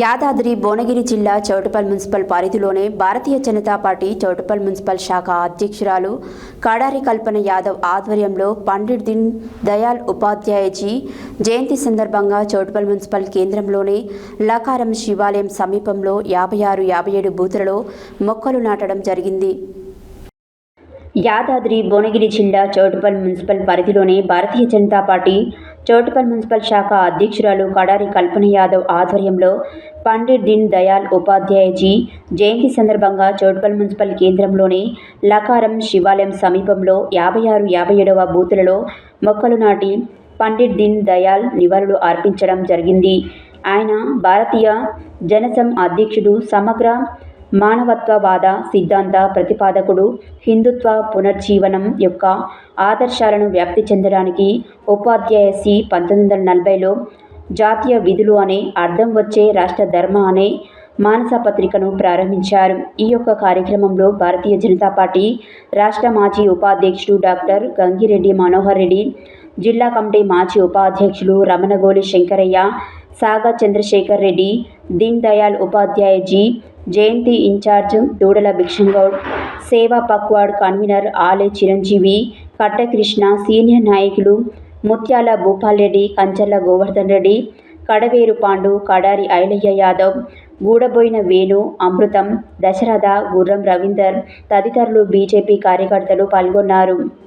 యాదాద్రి భువనగిరి జిల్లా చౌటుపల్ మున్సిపల్ పరిధిలోనే Bharatiya Janata party Choutuppal municipal శాఖ అధ్యక్షురాలు కడారి కల్పన యాదవ్ ఆధ్వర్యంలో పండిట్ దీన్ దయాల్ ఉపాధ్యాయజీ జయంతి సందర్భంగా చౌటుపల్ మున్సిపల్ కేంద్రంలోని లకారం శివాలయం సమీపంలో యాభై ఆరు యాభై ఏడు బూతులలో మొక్కలు నాటడం జరిగింది. యాదాద్రి భువనగిరి జిల్లా చౌటుపల్ మున్సిపల్ పరిధిలోని భారతీయ జనతా పార్టీ చౌటుపల్ మున్సిపల్ శాఖ అధ్యక్షురాలు కడారి కల్పన యాదవ్ ఆధ్వర్యంలో పండిట్ దీన్ దయాల్ ఉపాధ్యాయజీ జయంతి సందర్భంగా చౌటుపల్ మున్సిపల్ కేంద్రంలోని లకారం శివాలయం సమీపంలో యాభై ఆరు యాభై ఏడవ బూతులలో మొక్కలు నాటి పండిట్ దీన్ దయాల్ నివాళులు అర్పించడం జరిగింది. ఆయన భారతీయ జనసం అధ్యక్షుడు సమగ్ర మానవత్వవాద సిద్ధాంత ప్రతిపాదకుడు హిందుత్వ పునర్జీవనం యొక్క ఆదర్శాలను వ్యాప్తి చెందడానికి ఉపాధ్యాయ సి పంతొమ్మిది వందల నలభైలో జాతీయ విధులు అనే అర్థం వచ్చే రాష్ట్ర ధర్మ అనే మానస పత్రికను ప్రారంభించారు. ఈ యొక్క కార్యక్రమంలో భారతీయ జనతా పార్టీ రాష్ట్ర మాజీ ఉపాధ్యక్షుడు డాక్టర్ గంగిరెడ్డి మనోహర్ రెడ్డి జిల్లా కమిటీ మాజీ ఉపాధ్యక్షులు రమణగోలి శంకరయ్య సాగర్ చంద్రశేఖర్ రెడ్డి దీన్ దయాల్ ఉపాధ్యాయజీ జయంతి ఇన్ఛార్జ్ దూడల భిక్షంగౌడ్ సేవా పక్వాడ్ కన్వీనర్ ఆలే చిరంజీవి కట్టకృష్ణ సీనియర్ నాయకులు ముత్యాల భూపాల్ రెడ్డి కంచర్ల గోవర్ధన్ రెడ్డి కడవేరు పాండు కడారి ఐలయ్య యాదవ్ గూడబోయిన వేణు అమృతం దశరథ గుర్రం రవీందర్ తదితరులు బీజేపీ కార్యకర్తలు పాల్గొన్నారు.